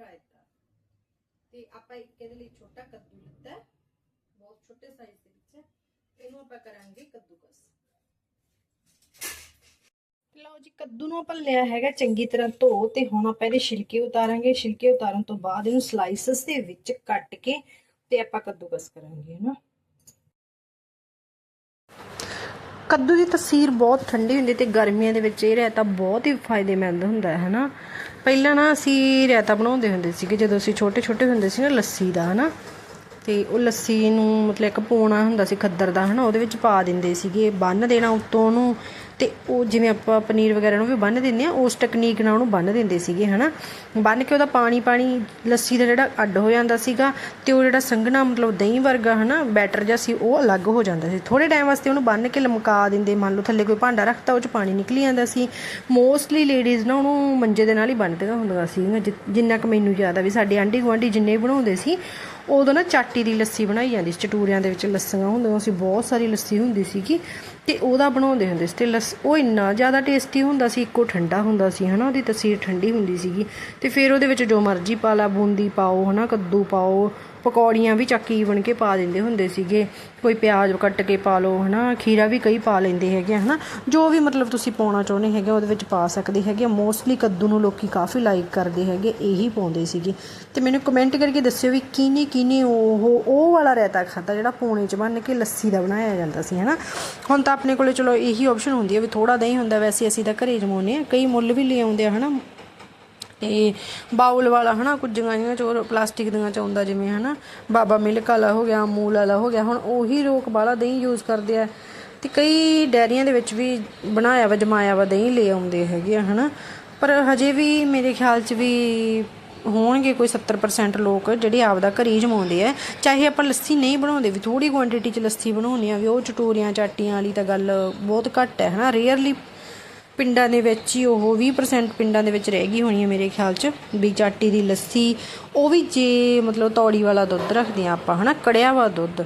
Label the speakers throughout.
Speaker 1: ਰਾਇਤਾ ਤੇ ਆਪਾਂ ਇੱਕ ਇਹਦੇ ਲਈ ਛੋਟਾ ਕੱਦੂ ਲਿੱਤਾ ਬਹੁਤ ਛੋਟੇ ਸਾਈਜ਼ ਦੇ ਵਿੱਚ ਇਹਨੂੰ ਆਪਾਂ ਕਰਾਂਗੇ ਕੱਦੂਕਸ। ਲਓ ਜੀ, ਕੱਦੂ ਨੂੰ ਆਪਾਂ ਲਿਆ ਹੈਗਾ ਚੰਗੀ ਤਰ੍ਹਾਂ ਧੋ ਤੇ ਹੁਣ ਆਪਾਂ ਇਹਦੇ ਛਿਲਕੇ ਉਤਾਰਾਂਗੇ। ਛਿਲਕੇ ਉਤਾਰਨ ਤੋਂ ਬਾਅਦ ਇਹਨੂੰ ਸਲਾਈਸਸ ਦੇ ਵਿੱਚ ਕੱਟ ਕੇ ਤੇ ਆਪਾਂ ਕੱਦੂਕਸ ਕਰਾਂਗੇ, ਹਨਾ। ਕੱਦੂ ਦੀ ਤਸੀਰ ਬਹੁਤ ਠੰਡੀ ਹੁੰਦੀ ਤੇ ਗਰਮੀਆਂ ਦੇ ਵਿੱਚ ਇਹ ਰਾਇਤਾ ਬਹੁਤ ਹੀ ਫਾਇਦੇਮੰਦ ਹੁੰਦਾ ਹੈ, ਹਨਾ। ਪਹਿਲਾਂ ਨਾ ਅਸੀਂ ਰਾਇਤਾ ਬਣਾਉਂਦੇ ਹੁੰਦੇ ਸੀਗੇ, ਜਦੋਂ ਅਸੀਂ ਛੋਟੇ ਛੋਟੇ ਹੁੰਦੇ ਸੀ ਨਾ ਲੱਸੀ ਦਾ, ਹਨਾ? ਤੇ ਉਹ ਲੱਸੀ ਨੂੰ ਮਤਲਬ ਇੱਕ ਪੋਣਾ ਹੁੰਦਾ ਸੀ, ਖੱਦਰ ਦਾ, ਹਨਾ? ਉਹਦੇ ਵਿੱਚ ਪਾ ਦਿੰਦੇ ਸੀਗੇ, ਬੰਨ ਦੇਣਾ ਉੱਤੋਂ ਉਹਨੂੰ। ਤੇ ਉਹ ਜਿਵੇਂ ਆਪਾਂ ਪਨੀਰ ਵਗੈਰਾ ਨੂੰ ਵੀ ਬੰਨ ਦਿੰਦੇ ਆ ਉਸ ਟੈਕਨੀਕ ਨਾਲ ਉਹਨੂੰ ਬੰਨ ਦਿੰਦੇ ਸੀਗੇ, ਹਨਾ? ਬੰਨ ਕੇ ਉਹਦਾ ਪਾਣੀ ਪਾਣੀ, ਲੱਸੀ ਦਾ ਜਿਹੜਾ ਅੱਡ ਹੋ ਜਾਂਦਾ ਸੀਗਾ ਤੇ ਉਹ ਜਿਹੜਾ ਸੰਘਣਾ ਮਤਲਬ ਦਹੀਂ ਵਰਗਾ, ਹਨਾ, ਬੈਟਰ ਜਿਹਾ ਸੀ, ਉਹ ਅਲੱਗ ਹੋ ਜਾਂਦਾ ਸੀ। ਥੋੜੇ ਟਾਈਮ ਵਾਸਤੇ ਉਹਨੂੰ ਬੰਨ ਕੇ ਲਮਕਾ ਦਿੰਦੇ, ਮੰਨ ਲਓ ਥੱਲੇ ਕੋਈ ਭਾਂਡਾ ਰੱਖਤਾ, ਉਹ ਚ ਪਾਣੀ ਨਿਕਲੀ ਜਾਂਦਾ ਸੀ। ਮੋਸਟਲੀ ਲੇਡੀਜ਼ ਨਾ ਉਹਨੂੰ ਮੰਜੇ ਦੇ ਨਾਲ ਹੀ ਬੰਨ੍ਹਦੀਆਂ ਹੁੰਦੀਆਂ ਸੀ ਜਿੰਨਾ ਕੁ ਮੈਨੂੰ ਯਾਦ ਆ ਵੀ ਸਾਡੇ ਆਂਢੀ ਗੁਆਂਢੀ ਜਿੰਨੇ ਵੀ ਬਣਾਉਂਦੇ ਸੀ ਉਦੋਂ ਨਾ ਚਾਟੀ ਦੀ ਲੱਸੀ ਬਣਾਈ ਜਾਂਦੀ ਸੀ, ਚਟੂਰਿਆਂ ਦੇ ਵਿੱਚ ਲੱਸੀਆਂ ਹੁੰਦੀਆਂ ਸੀ, ਬਹੁਤ ਸਾਰੀ ਲੱਸੀ ਹੁੰਦੀ ਸੀਗੀ ਤੇ ਉਹਦਾ ਬਣਾਉਂਦੇ ਹੁੰਦੇ ਸੀ ਤੇ ਲੱਸ, ਉਹ ਇੰਨਾ ਜ਼ਿਆਦਾ ਟੇਸਟੀ ਹੁੰਦਾ ਸੀ, ਇੱਕੋ ਠੰਡਾ ਹੁੰਦਾ ਸੀ, ਹਨਾ, ਉਹਦੀ ਤਸੀਰ ਠੰਡੀ ਹੁੰਦੀ ਸੀਗੀ ਤੇ ਫਿਰ ਉਹਦੇ ਵਿੱਚ ਜੋ ਮਰਜ਼ੀ ਪਾ ਲਾ, ਬੂੰਦੀ ਪਾਓ, ਹਨਾ, ਕੱਦੂ ਪਾਓ ਪਕੌੜੀਆਂ ਵੀ ਚੱਕੀ ਬਣ ਕੇ ਪਾ ਦਿੰਦੇ ਹੁੰਦੇ ਸੀਗੇ। ਕੋਈ ਪਿਆਜ਼ ਕੱਟ ਕੇ ਪਾ ਲਓ ਹਨਾ? ਖੀਰਾ ਵੀ ਕਈ ਪਾ ਲੈਂਦੇ ਹੈਗੇ ਆ, ਹਨਾ? ਜੋ ਵੀ ਮਤਲਬ ਤੁਸੀਂ ਪਾਉਣਾ ਚਾਹੁੰਦੇ ਹੈਗੇ ਉਹਦੇ ਵਿੱਚ ਪਾ ਸਕਦੇ ਹੈਗੇ ਮੋਸਟਲੀ ਕੱਦੂ ਨੂੰ ਲੋਕੀ ਕਾਫੀ ਲਾਈਕ ਕਰਦੇ ਹੈਗੇ ਇਹੀ ਪਾਉਂਦੇ ਸੀਗੇ। ਤੇ ਮੈਨੂੰ ਕਮੈਂਟ ਕਰਕੇ ਦੱਸਿਓ ਵੀ ਕਿਹਨੇ ਕਿਹਨੇ ਉਹ ਉਹ ਵਾਲਾ ਰਾਇਤਾ ਖਾਦਾ ਜਿਹੜਾ ਪੂਣੇ ਚ ਬੰਨ ਕੇ ਲੱਸੀ ਦਾ ਬਣਾਇਆ ਜਾਂਦਾ ਸੀ ਹਨਾ? ਹੁਣ ਤਾਂ ਆਪਣੇ ਕੋਲੇ ਚਲੋ ਇਹੀ ਆਪਸ਼ਨ ਹੁੰਦੀ ਹੈ ਵੀ ਥੋੜਾ ਦਹੀਂ ਹੁੰਦਾ ਵੈਸੇ ਅਸੀਂ ਤਾਂ ਘਰੇ ਜਮਾਉਂਦੇ ਆ। ਕਈ ਮੁੱਲ ਵੀ ਲੈ ਆਉਂਦੇ ਆ ਹਨਾ? ਤੇ ਬਾਉਲ ਵਾਲਾ ਹਨਾ, ਕੁੱਜੀਆਂ ਜਿਹੀਆਂ ਚੋਰ, ਪਲਾਸਟਿਕ ਦੀਆਂ ਚ ਆਉਂਦਾ ਜਿਵੇਂ ਹਨਾ। ਬਾਬਾ ਮਿਲਕ ਵਾਲਾ ਹੋ ਗਿਆ, ਅਮੂਲ ਵਾਲਾ ਹੋ ਗਿਆ, ਹੁਣ ਉਹੀ ਲੋਕ ਵਾਲਾ ਦਹੀਂ ਯੂਜ਼ ਕਰਦੇ ਆ। ਤੇ ਕਈ ਡੈਰੀਆਂ ਦੇ ਵਿੱਚ ਵੀ ਬਣਾਇਆ ਵਾ, ਜਮਾਇਆ ਵਾ, ਦਹੀਂ ਲੈ ਆਉਂਦੇ ਹੈਗੇ ਆ ਹਨਾ। ਪਰ ਹਜੇ ਵੀ ਮੇਰੇ ਖਿਆਲ 'ਚ ਵੀ ਹੋਣਗੇ ਕੋਈ 70% ਲੋਕ ਜਿਹੜੇ ਆਪਦਾ ਘਰੇ ਹੀ ਜਮਾਉਂਦੇ ਆ। ਚਾਹੇ ਆਪਾਂ ਲੱਸੀ ਨਹੀਂ ਬਣਾਉਂਦੇ, ਵੀ ਥੋੜੀ ਕੁਆਂਟੀਟੀ 'ਚ ਲੱਸੀ ਬਣਾਉਣੀ ਆ, ਵੀ ਉਹ ਚਟੋਰੀਆਂ, ਚਾਟੀਆਂ ਵਾਲੀ ਤਾਂ ਗੱਲ ਬਹੁਤ ਘੱਟ ਹੈ ਹਨਾ। ਰੇਅਰਲੀ ਪਿੰਡਾਂ ਦੇ ਵਿੱਚ ਹੀ ਉਹ 20% ਪਿੰਡਾਂ ਦੇ ਵਿੱਚ ਰਹਿ ਗਈ ਹੋਣੀ ਹੈ ਮੇਰੇ ਖਿਆਲ 'ਚ, ਵੀ ਚਾਟੀ ਦੀ ਲੱਸੀ, ਉਹ ਵੀ ਜੇ ਮਤਲਬ ਤੌੜੀ ਵਾਲਾ ਦੁੱਧ ਰੱਖਦੇ ਆ ਆਪਾਂ, ਹਨਾ, ਕੜਿਆ ਵਾ ਦੁੱਧ।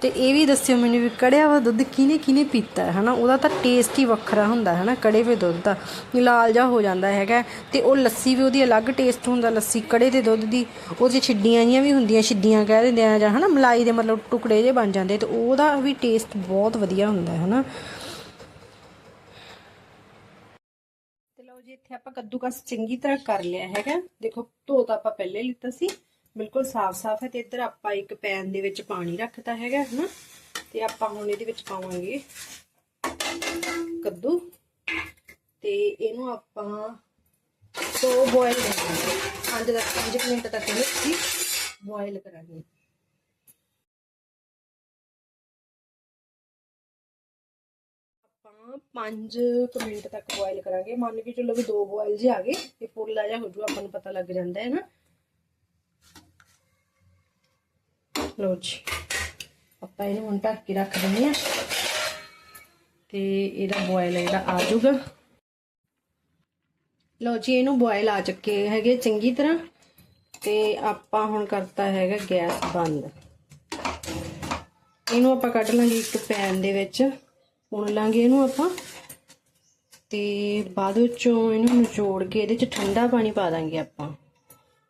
Speaker 1: ਤੇ ਇਹ ਵੀ ਦੱਸਿਓ ਮੈਨੂੰ ਵੀ ਕੜਿਆ ਵਾ ਦੁੱਧ ਕਿਹਨੇ ਕਿਹਨੇ ਪੀਤਾ ਹੈ, ਹਨਾ, ਉਹਦਾ ਤਾਂ ਟੇਸਟ ਹੀ ਵੱਖਰਾ ਹੁੰਦਾ ਹੈ, ਹਨਾ, ਕੜੇ ਵੇ ਦੁੱਧ ਦਾ, ਲਾਲ ਜਾ ਹੋ ਜਾਂਦਾ ਹੈਗਾ, ਤੇ ਉਹ ਲੱਸੀ ਵੀ ਉਹਦੀ ਅਲੱਗ ਟੇਸਟ ਹੁੰਦਾ, ਲੱਸੀ ਕੜੇ ਦੇ ਦੁੱਧ ਦੀ ਉਹਦੇ ਛਿੱਡੀਆਂ ਜੀਆਂ ਵੀ ਹੁੰਦੀਆਂ, ਛਿੱਡੀਆਂ ਕਹਿ ਦਿੰਦੇ ਆ ਜਾਂ, ਹਨਾ, ਮਲਾਈ ਦੇ ਮਤਲਬ ਟੁਕੜੇ ਜੇ ਬਣ ਜਾਂਦੇ, ਤੇ ਉਹਦਾ ਵੀ ਟੇਸਟ ਬਹੁਤ ਵਧੀਆ ਹੁੰਦਾ ਹੈ, ਹਨਾ ਤੇ ਲਓ ਜੀ ਇੱਥੇ ਆਪਾਂ ਕੱਦੂਕਸ ਚੰਗੀ ਤਰ੍ਹਾਂ ਕਰ ਲਿਆ ਹੈਗਾ। ਦੇਖੋ, ਧੋ ਤਾਂ ਆਪਾਂ ਪਹਿਲੇ ਲਿੱਤਾ ਸੀ। ਬਿਲਕੁਲ ਸਾਫ਼-ਸਾਫ਼ ਹੈ ਤੇ ਇੱਧਰ ਆਪਾਂ ਇੱਕ ਪੈਨ ਦੇ ਵਿੱਚ ਪਾਣੀ ਰੱਖਤਾ ਹੈਗਾ, ਹਨਾ? ਤੇ ਆਪਾਂ ਹੁਣ ਇਹਦੇ ਵਿੱਚ ਪਾਵਾਂਗੇ ਕੱਦੂ। ਤੇ ਇਹਨੂੰ ਆਪਾਂ ਦੋ ਬੋਇਲ ਕਰਾਂਗੇ। 5 ਦਾ 5 ਮਿੰਟ ਤੱਕ ਇਹਨੂੰ ਅਸੀਂ ਬੋਇਲ ਕਰਾਂਗੇ। ਆਪਾਂ 5 ਮਿੰਟ ਤੱਕ ਬੋਇਲ ਕਰਾਂਗੇ। ਮੰਨ ਕੇ ਚਲੋ ਵੀ ਦੋ ਬੋਇਲ ਜੇ ਆ ਗਏ ਤੇ ਪੁਰਲਾ ਜਿਹਾ ਹੋ ਜੂ, ਆਪਾਂ ਨੂੰ ਪਤਾ ਲੱਗ ਜਾਂਦਾ, ਹੈ ਨਾ? ਲੋ ਜੀ, ਆਪਾਂ ਇਹਨੂੰ ਹੁਣ ਢੱਕ ਕੇ ਰੱਖ ਦਿੰਦੇ ਆ ਤੇ ਇਹਦਾ ਬੋਇਲ ਜਿਹੜਾ ਆ ਜਾਊਗਾ ਲੋ ਜੀ, ਇਹਨੂੰ ਬੋਇਲ ਆ ਚੁੱਕੇ ਹੈਗੇ ਚੰਗੀ ਤਰ੍ਹਾਂ ਤੇ ਆਪਾਂ ਹੁਣ ਕਰਤਾ ਹੈਗਾ ਗੈਸ ਬੰਦ। ਇਹਨੂੰ ਆਪਾਂ ਕੱਢ ਲਾਂਗੇ ਇੱਕ ਪੈਨ ਦੇ ਵਿੱਚ। ਪੁਣ ਲਾਂਗੇ ਇਹਨੂੰ ਆਪਾਂ ਤੇ ਬਾਅਦ ਵਿੱਚੋਂ ਇਹਨੂੰ ਨਿਚੋੜ ਕੇ ਇਹਦੇ ਚ ਠੰਡਾ ਪਾਣੀ ਪਾ ਦਾਂਗੇ ਆਪਾਂ।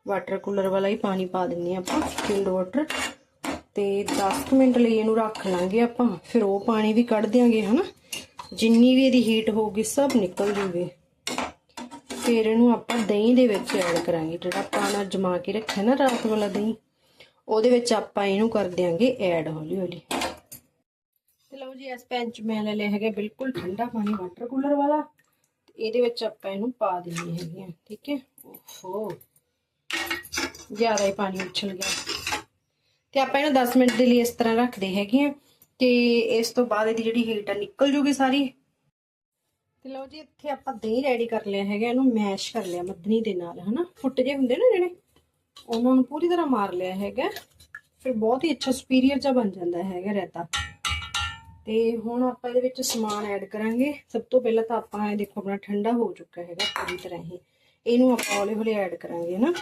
Speaker 1: ਵਾਟਰ ਕੂਲਰ ਵਾਲਾ ਹੀ ਪਾਣੀ ਪਾ ਦਿੰਨੇ ਆਪਾਂ ਚਿਲਡ ਵਾਟਰ ਤੇ 10 ਮਿੰਟ ਲਈ ਇਹਨੂੰ ਰੱਖ ਲਾਂਗੇ ਆਪਾਂ, ਫਿਰ ਉਹ ਪਾਣੀ ਵੀ ਕੱਢ ਦਿਆਂਗੇ, ਹਨਾ? ਜਿੰਨੀ ਵੀ ਇਹਦੀ ਹੀਟ ਹੋਊਗੀ, ਸਭ ਨਿਕਲ ਜੂਗੀ। ਫਿਰ ਇਹਨੂੰ ਆਪਾਂ ਦਹੀਂ ਦੇ ਵਿੱਚ ਐਡ ਕਰਾਂਗੇ, ਜਿਹੜਾ ਆਪਾਂ ਨਾ ਜਮਾ ਕੇ ਰੱਖਿਆ ਨਾ ਰਾਤ ਵਾਲਾ ਦਹੀਂ, ਉਹਦੇ ਵਿੱਚ ਆਪਾਂ ਇਹਨੂੰ ਕਰ ਦਿਆਂਗੇ ਐਡ ਹੌਲੀ ਹੌਲੀ ਜੀ, ਇਸ ਪੈਨ ਚ ਮੈਂ ਲੈ ਲਿਆ ਹੈਗਾ ਬਿਲਕੁਲ ਠੰਡਾ ਪਾਣੀ ਵਾਟਰ ਕੂਲਰ ਵਾਲਾ। ਇਹਦੇ ਵਿੱਚ ਆਪਾਂ ਇਹਨੂੰ ਪਾ ਦੇਣੀ ਹੈਗੀ ਆ, ਠੀਕ ਹੈ? ਓਹੋ। ਜ਼ਿਆਦਾ ਹੀ ਪਾਣੀ ਉਛਲ ਗਿਆ। ਤੇ ਆਪਾਂ ਇਹਨੂੰ 10 ਮਿੰਟ ਦੇ ਲਈ ਇਸ ਤਰ੍ਹਾਂ ਰੱਖਦੇ ਹੈਗੇ ਆ ਤੇ ਇਸ ਤੋਂ ਬਾਅਦ ਇਹਦੀ ਜਿਹੜੀ ਹੀਟ ਆ, ਨਿਕਲ ਜੂਗੀ ਸਾਰੀ। ਤੇ ਲਓ ਜੀ, ਇੱਥੇ ਆਪਾਂ ਦਹੀਂ ਰੈਡੀ ਕਰ ਲਿਆ ਹੈਗਾ, ਇਹਨੂੰ ਮੈਸ਼ ਕਰ ਲਿਆ ਮੱਧਨੀ ਦੇ ਨਾਲ, ਹਨਾ? ਫੁੱਟ ਜੇ ਹੁੰਦੇ ਨਾ ਜਿਹੜੇ, ਉਹਨਾਂ ਨੂੰ ਪੂਰੀ ਤਰ੍ਹਾਂ ਮਾਰ ਲਿਆ ਹੈਗਾ। ਫਿਰ ਬਹੁਤ ਹੀ ਅੱਛਾ ਸੁਪੀਰੀਅਰ ਜਿਹਾ ਬਣ ਜਾਂਦਾ ਹੈਗਾ ਰਾਇਤਾ। ਤੇ ਹੁਣ ਆਪਾਂ ਇਹਦੇ ਵਿੱਚ ਸਮਾਨ ਐਡ ਕਰਾਂਗੇ। ਸਭ ਤੋਂ ਪਹਿਲਾਂ ਤਾਂ ਆਪਾਂ ਇਹ ਦੇਖੋ, ਆਪਣਾ ਠੰਡਾ ਹੋ ਚੁੱਕਾ ਹੈਗਾ ਪੂਰੀ ਤਰ੍ਹਾਂ ਹੀ। ਇਹਨੂੰ ਆਪਾਂ ਹੌਲੀ ਹੌਲੀ ਐਡ ਕਰਾਂਗੇ ਨਾ?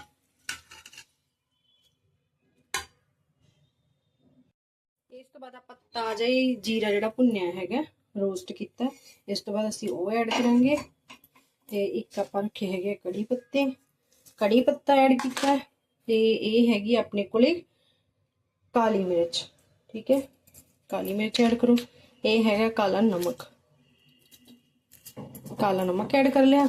Speaker 1: ਇਸ ਤੋਂ ਬਾਅਦ ਆਪਾਂ ਤਾਜ਼ਾ ਹੀ ਜੀਰਾ ਜਿਹੜਾ ਭੁੰਨਿਆ ਹੈਗਾ ਰੋਸਟ ਕੀਤਾ। ਇਸ ਤੋਂ ਬਾਅਦ ਅਸੀਂ ਉਹ ਐਡ ਕਰਾਂਗੇ। ਤੇ ਇੱਕ ਆਪਾਂ ਰੱਖੇ ਹੈਗੇ ਕੜੀ ਪੱਤੇ। ਕੜੀ ਪੱਤਾ ਐਡ ਕੀਤਾ ਹੈ ਤੇ ਇਹ ਹੈਗੀ ਆਪਣੇ ਕੋਲੇ ਕਾਲੀ ਮਿਰਚ, ਠੀਕ ਹੈ? ਕਾਲੀ ਮਿਰਚ ਐਡ ਕਰੋ। ਇਹ ਹੈਗਾ ਕਾਲਾ ਨਮਕ। ਕਾਲਾ ਨਮਕ ਐਡ ਕਰ ਲਿਆ।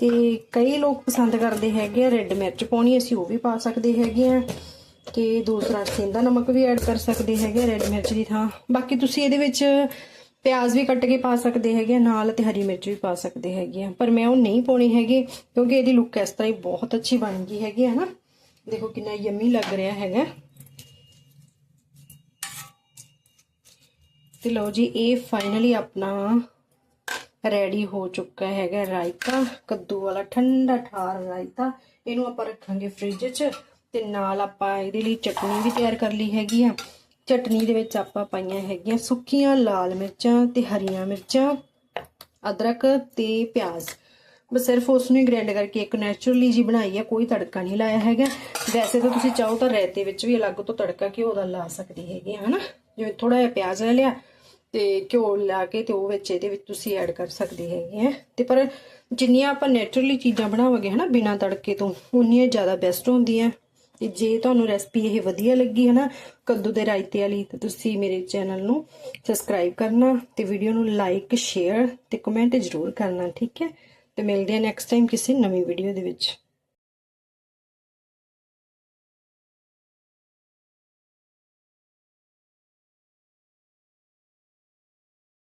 Speaker 1: ਤੇ ਕਈ ਲੋਕ ਪਸੰਦ ਕਰਦੇ ਹੈਗੇ ਆ ਰੈੱਡ ਮਿਰਚ ਪਾਉਣੀ, ਅਸੀਂ ਉਹ ਵੀ ਪਾ ਸਕਦੇ ਹੈਗੇ ਆ। ਤੇ ਦੂਸਰਾ ਸਿੰਦਾ ਨਮਕ ਵੀ ਐਡ ਕਰ ਸਕਦੇ ਹੈਗੇ ਰੈੱਡ ਮਿਰਚ ਦੀ ਥਾਂ। ਬਾਕੀ ਤੁਸੀਂ ਇਹਦੇ ਵਿੱਚ ਪਿਆਜ਼ ਵੀ ਕੱਟ ਕੇ ਪਾ ਸਕਦੇ ਹੈਗੇ ਆ, ਨਾਲ ਤੇ ਹਰੀ ਮਿਰਚ ਵੀ ਪਾ ਸਕਦੇ ਹੈਗੇ ਆ। ਪਰ ਮੈਂ ਉਹ ਨਹੀਂ ਪਾਉਣੀ ਹੈਗੀ, ਕਿਉਂਕਿ ਇਹਦੀ ਲੁੱਕ ਇਸ ਤਰ੍ਹਾਂ ਹੀ ਬਹੁਤ ਅੱਛੀ ਬਣ ਗਈ ਹੈਗੀ ਹੈ ਨਾ ਦੇਖੋ ਕਿੰਨਾ ਯਮੀ ਲੱਗ ਰਿਹਾ ਹੈਗਾ। ਤੇ ਲਓ ਜੀ ਇਹ ਫਾਈਨਲੀ ਆਪਣਾ ਰੈਡੀ ਹੋ ਚੁੱਕਾ ਹੈਗਾ ਰਾਇਤਾ ਕੱਦੂ ਵਾਲਾ ਠੰਡਾ ਠਾਰ ਰਾਇਤਾ। ਇਹਨੂੰ ਆਪਾਂ ਰੱਖਾਂਗੇ ਫ੍ਰਿਜ 'ਚ ਤੇ ਨਾਲ ਆਪਾਂ ਇਹਦੇ ਲਈ ਚਟਨੀ ਵੀ ਤਿਆਰ ਕਰ ਲਈ ਹੈਗੀ ਆ। ਚਟਨੀ ਦੇ ਵਿੱਚ ਆਪਾਂ ਪਾਈਆਂ ਹੈਗੀਆਂ ਸੁੱਕੀਆਂ ਲਾਲ ਮਿਰਚਾਂ ਤੇ ਹਰੀਆਂ ਮਿਰਚਾਂ ਅਦਰਕ ਤੇ ਪਿਆਜ਼। ਬਸ ਸਿਰਫ ਉਸ ਨੂੰ ਹੀ ਗ੍ਰਾਈਂਡ ਕਰਕੇ ਇੱਕ ਨੈਚੁਰਲੀ ਜੀ ਬਣਾਈ ਹੈ ਕੋਈ ਤੜਕਾ ਨਹੀਂ ਲਾਇਆ ਹੈਗਾ। ਵੈਸੇ ਤਾਂ ਤੁਸੀਂ ਚਾਹੋ ਤਾਂ ਰਾਇਤੇ ਵਿੱਚ ਵੀ ਅਲੱਗ ਤੋਂ ਤੜਕਾ ਘਿਓ ਦਾ ਲਾ ਸਕਦੇ ਹੈਗੇ ਆ, ਹਨਾ? ਜਿਵੇਂ ਥੋੜਾ ਜਿਹਾ ਪਿਆਜ਼ ਲੈ ਲਿਆ ਤੇ ਘਿਓ ਲਾ ਕੇ ਤੇ ਉਹ ਵਿੱਚ ਇਹਦੇ ਵਿੱਚ ਤੁਸੀਂ ਐਡ ਕਰ ਸਕਦੇ ਹੈਗੇ ਆ। ਤੇ ਪਰ ਜਿੰਨੀਆਂ ਆਪਾਂ ਨੇਚਰਲੀ ਚੀਜ਼ਾਂ ਬਣਾਵਾਂਗੇ ਹਨਾ ਬਿਨਾਂ ਤੜਕੇ ਤੋਂ, ਉਨੀਆਂ ਜ਼ਿਆਦਾ ਬੈਸਟ ਹੁੰਦੀਆਂ। ਤੇ ਜੇ ਤੁਹਾਨੂੰ ਰੈਸਪੀ ਇਹ ਵਧੀਆ ਲੱਗੀ ਹੈ ਨਾ ਕੱਦੂ ਦੇ ਰਾਇਤੇ ਵਾਲੀ, ਤਾਂ ਤੁਸੀਂ ਮੇਰੇ ਚੈਨਲ ਨੂੰ ਸਬਸਕ੍ਰਾਈਬ ਕਰਨਾ ਤੇ ਵੀਡੀਓ ਨੂੰ ਲਾਈਕ ਸ਼ੇਅਰ ਤੇ ਕਮੈਂਟ ਜ਼ਰੂਰ ਕਰਨਾ, ਠੀਕ ਹੈ? ਤੇ ਮਿਲਦੇ ਹਾਂ ਨੈਕਸਟ ਟਾਈਮ ਕਿਸੇ ਨਵੀਂ ਵੀਡੀਓ ਦੇ ਵਿੱਚ।